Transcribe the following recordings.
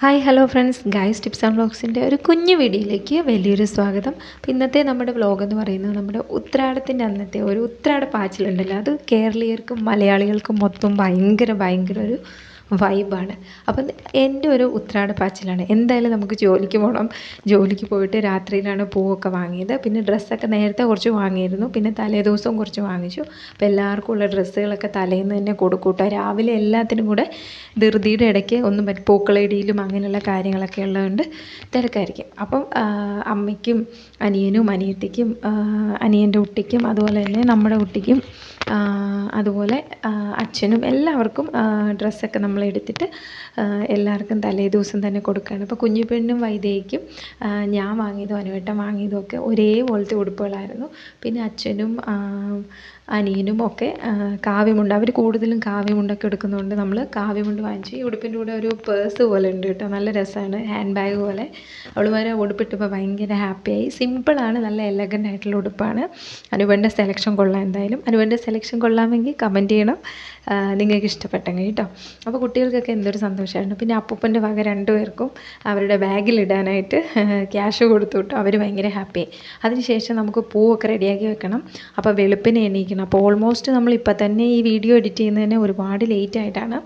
Hi hello friends guys tips and വ്ളോഗ്സിന്റെ ഒരു കുഞ്ഞു വീഡിയോയിലേക്ക് വലിയൊരു സ്വാഗതം. അപ്പോൾ ഇന്നത്തെ നമ്മുടെ വ്ളോഗ് എന്ന് പറയുന്നത് നമ്മുടെ ഉത്രാടത്തിന്റെ അന്നത്തെ ഒരു ഉത്രാട പാച്ചിലുണ്ടല്ലോ അത് കേരളീയർക്കും മലയാളികൾക്കും മൊത്തം ഭയങ്കര ഭയങ്കര ഒരു വൈബാണ്. അപ്പം എന്റെ ഒരു ഉത്രാട പാച്ചിലാണ്. എന്തായാലും നമുക്ക് ജോലിക്ക് പോകണം ജോലിക്ക് പോയിട്ട് രാത്രിയിലാണ് പൂവൊക്കെ വാങ്ങിയത്. പിന്നെ ഡ്രസ്സൊക്കെ നേരത്തെ കുറച്ച് വാങ്ങിയിരുന്നു. പിന്നെ തലേ ദിവസവും കുറച്ച് വാങ്ങിച്ചു. അപ്പോൾ എല്ലാവർക്കും ഉള്ള ഡ്രസ്സുകളൊക്കെ തലേന്ന് തന്നെ കൊടുക്കൂട്ടോ രാവിലെ എല്ലാത്തിനും കൂടെ ധൃതിയുടെ ഇടയ്ക്ക് ഒന്നും പറ്റും പൂക്കളയിടിയിലും അങ്ങനെയുള്ള കാര്യങ്ങളൊക്കെ ഉള്ളതുകൊണ്ട് തിരക്കായിരിക്കും. അപ്പം അമ്മയ്ക്കും അനിയനും അനിയത്തിക്കും അനിയന്റെ കുട്ടിക്കും അതുപോലെ തന്നെ നമ്മുടെ കുട്ടിക്കും അതുപോലെ അച്ഛനും എല്ലാവർക്കും ഡ്രസ്സൊക്കെ നമ്മൾ എടുത്തിട്ട് എല്ലാവർക്കും തലേ ദിവസം തന്നെ കൊടുക്കുകയാണ്. അപ്പോൾ കുഞ്ഞു പെണ്ണും വൈദേഹിക്കും. ഞാൻ വാങ്ങിയതും അനുവേട്ടൻ വാങ്ങിയതും ഒക്കെ ഒരേ പോലത്തെ ഉടുപ്പുകളായിരുന്നു. പിന്നെ അച്ഛനും അനിയനും ഒക്കെ കാവ്യമുണ്ട്. അവർ കൂടുതലും കാവ്യമുണ്ടൊക്കെ എടുക്കുന്നതുകൊണ്ട് നമ്മൾ കാവ്യമുണ്ട് വാങ്ങിച്ചു ഈ ഉടുപ്പിന്റെ കൂടെ ഒരു പേഴ്സ് പോലെ ഉണ്ട് കേട്ടോ. നല്ല രസമാണ് ഹാൻഡ് ബാഗ് പോലെ. അവൾ വരെ ഉടുപ്പിട്ടപ്പോൾ ഭയങ്കര ഹാപ്പിയായി. സിമ്പിളാണ് നല്ല എലഗന്റ് ആയിട്ടുള്ള ഉടുപ്പാണ്. അനുപന്റെ സെലക്ഷൻ കൊള്ളാം എന്തായാലും. അനുപന്റെ സെലക്ഷൻ കൊള്ളാമെങ്കിൽ കമന്റ് ചെയ്യണം. നിങ്ങൾക്ക് ഇഷ്ടപ്പെട്ടെങ്കിൽ കേട്ടോ. അപ്പോൾ കുട്ടികൾക്കൊക്കെ എന്തൊരു സന്തോഷമായിരുന്നു പിന്നെ അപ്പൂപ്പന്റെ വക രണ്ടുപേർക്കും അവരുടെ ബാഗിലിടാനായിട്ട് ക്യാഷ് കൊടുത്തു വിട്ടു. അവർ ഭയങ്കര ഹാപ്പിയായി അതിനുശേഷം നമുക്ക് പൂവൊക്കെ റെഡിയാക്കി വെക്കണം. അപ്പോൾ വെളുപ്പിനെ എണീക്കണം. അപ്പോൾ ഓൾമോസ്റ്റ് നമ്മൾ ഇപ്പോൾ തന്നെ ഈ വീഡിയോ എഡിറ്റ് ചെയ്യുന്നതിന് ഒരുപാട് ലേറ്റ് ആയിട്ടാണ്.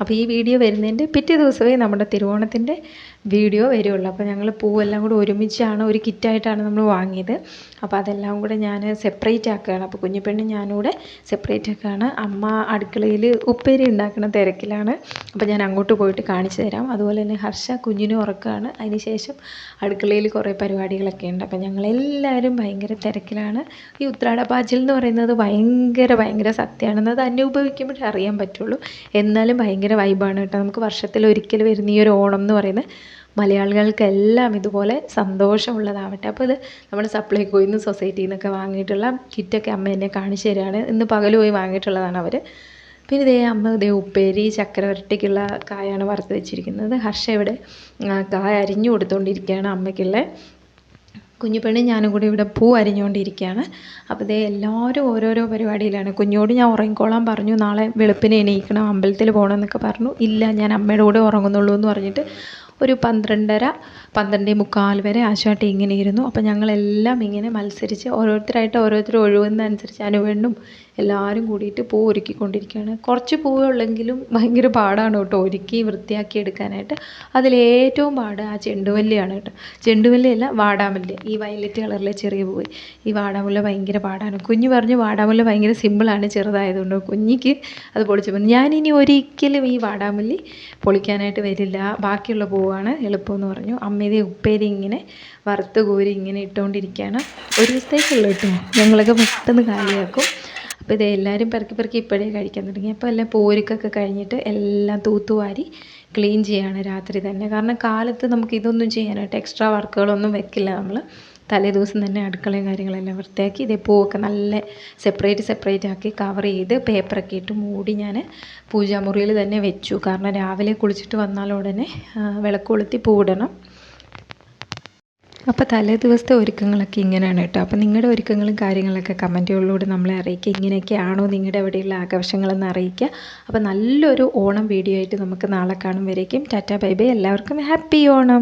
അപ്പോൾ ഈ വീഡിയോ വരുന്നതിന്റെ പിറ്റേ ദിവസമേ നമ്മുടെ തിരുവോണത്തിന്റെ വീഡിയോ വരുള്ളൂ. അപ്പോൾ ഞങ്ങൾ പൂവെല്ലാം കൂടെ ഒരുമിച്ചാണ് ഒരു കിറ്റായിട്ടാണ് നമ്മൾ വാങ്ങിയത്. അപ്പോൾ അതെല്ലാം കൂടെ ഞാൻ സെപ്പറേറ്റ് ആക്കുകയാണ്. അപ്പോൾ കുഞ്ഞിപ്പെണ്ണി ഞാനൂടെ സെപ്പറേറ്റ് ആക്കുകയാണ്. അമ്മ അടുക്കളയിൽ ഉപ്പേരി ഉണ്ടാക്കുന്ന തിരക്കിലാണ്. അപ്പോൾ ഞാൻ അങ്ങോട്ട് പോയിട്ട് കാണിച്ചു തരാം. അതുപോലെ തന്നെ ഹർഷ കുഞ്ഞിനും ഉറക്കുകയാണ് അതിന് ശേഷം അടുക്കളയിൽ കുറേ പരിപാടികളൊക്കെ ഉണ്ട്. അപ്പോൾ ഞങ്ങളെല്ലാവരും ഭയങ്കര തിരക്കിലാണ്. ഈ ഉത്രാട ഉത്രാടപ്പാച്ചിൽ എന്ന് പറയുന്നത് ഭയങ്കര ഭയങ്കര സത്യമാണെന്ന് അത് അനുഭവിക്കുമ്പോഴേ അറിയാൻ പറ്റുള്ളൂ. എന്നാലും ഭയങ്കര വൈബാണ് കേട്ടോ. നമുക്ക് വർഷത്തിൽ ഒരിക്കൽ വരുന്ന ഈ ഒരു ഓണം എന്ന് പറയുന്നത്. മലയാളികൾക്കെല്ലാം ഇതുപോലെ സന്തോഷമുള്ളതാവട്ടെ. അപ്പോൾ ഇത് നമ്മൾ സപ്ലൈകോയിൽ നിന്ന് സൊസൈറ്റിയിൽ നിന്നൊക്കെ വാങ്ങിയിട്ടുള്ള കിറ്റൊക്കെ അമ്മ എന്നെ കാണിച്ചു തരികയാണ് ഇന്ന് പകൽ പോയി വാങ്ങിയിട്ടുള്ളതാണ് അവർ. പിന്നെ ഇതേ അമ്മ ഇതേ ഉപ്പേരി ചക്കരവരട്ടിക്കുള്ള കായാണ് വറുത്ത് വെച്ചിരിക്കുന്നത്. ഹർഷ ഇവിടെ കായ അരിഞ്ഞു കൊടുത്തുകൊണ്ടിരിക്കുകയാണ് അമ്മയ്ക്കുള്ള. കുഞ്ഞുപെണ്ണ് ഞാനും കൂടി ഇവിടെ പൂ അരിഞ്ഞുകൊണ്ടിരിക്കുകയാണ് അപ്പോൾ ഇതേ എല്ലാവരും ഓരോരോ പരിപാടിയിലാണ്. കുഞ്ഞോട് ഞാൻ ഉറങ്ങിക്കോളാൻ പറഞ്ഞു. നാളെ വെളുപ്പിനെ എണീക്കണം അമ്പലത്തിൽ പോകണം എന്നൊക്കെ പറഞ്ഞു. ഇല്ല ഞാൻ അമ്മയുടെ കൂടെ ഉറങ്ങുന്നുള്ളൂ എന്ന് പറഞ്ഞിട്ട് ഒരു പന്ത്രണ്ടര പന്ത്രണ്ടേ മുക്കാൽ വരെ ആശാട്ടി ഇങ്ങനെ ഇരുന്നു. അപ്പോൾ ഞങ്ങളെല്ലാം ഇങ്ങനെ മത്സരിച്ച് ഓരോരുത്തരായിട്ട് ഓരോരുത്തർ ഒഴുകുന്നതനുസരിച്ച് അനുവെണ്ണും എല്ലാവരും കൂടിയിട്ട് പൂ ഒരുക്കിക്കൊണ്ടിരിക്കുകയാണ്. കുറച്ച് പൂവേ ഉള്ളെങ്കിലും ഭയങ്കര പാടാണ് കേട്ടോ. ഒരുക്കി വൃത്തിയാക്കി എടുക്കാനായിട്ട്. അതിലേറ്റവും പാട് ആ ചെണ്ടുമല്ലിയാണ് കേട്ടോ. ചെണ്ടുമല്ലിയല്ല വാടാമല്ലി. ഈ വയലറ്റ് കളറിലെ ചെറിയ പൂവ്. ഈ വാടാമുല്ല ഭയങ്കര പാടാണ്. കുഞ്ഞ് പറഞ്ഞു വാടാമുല്ല ഭയങ്കര സിമ്പിളാണ് ചെറുതായതുകൊണ്ട് കുഞ്ഞിക്ക് അത് പൊളിച്ചു ഞാനിനി ഒരിക്കലും ഈ വാടാമല്ലി പൊളിക്കാനായിട്ട് വരില്ല. ബാക്കിയുള്ള പൂവാണ് എളുപ്പമെന്ന് പറഞ്ഞു. അമ്മയുടെ ഉപ്പേരി ഇങ്ങനെ വറുത്ത് കോരി ഇങ്ങനെ ഇട്ടുകൊണ്ടിരിക്കുകയാണ് ഒരു ദിവസത്തേക്കുള്ളൂ കേട്ടോ. ഞങ്ങളൊക്കെ പെട്ടെന്ന് കാലിയാക്കും. അപ്പോൾ ഇത് എല്ലാവരും പെറുക്കി പെറുക്കി ഇപ്പോഴേ കഴിക്കാൻ തുടങ്ങി. അപ്പോൾ എല്ലാം പോരിക്കൊക്കെ കഴിഞ്ഞിട്ട് എല്ലാം തൂത്തുവാരി ക്ലീൻ ചെയ്യാണ് രാത്രി തന്നെ. കാരണം കാലത്ത് നമുക്ക് ഇതൊന്നും ചെയ്യാനായിട്ട് എക്സ്ട്രാ വർക്കുകളൊന്നും വെക്കില്ല നമ്മൾ. തലേ ദിവസം തന്നെ അടുക്കളയും കാര്യങ്ങളെല്ലാം വൃത്തിയാക്കി ഇതേ പൂവൊക്കെ നല്ല സെപ്പറേറ്റ് സെപ്പറേറ്റ് ആക്കി കവർ ചെയ്ത് പേപ്പറൊക്കെ ഇട്ട് മൂടി ഞാൻ പൂജാമുറിയിൽ തന്നെ വെച്ചു. കാരണം രാവിലെ കുളിച്ചിട്ട് വന്നാൽ ഉടനെ വിളക്ക് കൊളുത്തി പൂവിടണം. അപ്പോൾ തലേ ദിവസത്തെ ഒരുക്കങ്ങളൊക്കെ ഇങ്ങനെയാണ് കേട്ടോ. അപ്പോൾ നിങ്ങളുടെ ഒരുക്കങ്ങളും കാര്യങ്ങളൊക്കെ കമന്റുകളിലൂടെ നമ്മളെ അറിയിക്കുക. ഇങ്ങനെയൊക്കെയാണോ നിങ്ങളുടെ അവിടെയുള്ള ആഘോഷങ്ങളെന്ന് അറിയിക്കുക. അപ്പോൾ നല്ലൊരു ഓണം വീഡിയോ ആയിട്ട് നമുക്ക് നാളെ കാണും വരേക്കും. Tata bye bye. എല്ലാവർക്കും ഹാപ്പി ഓണം.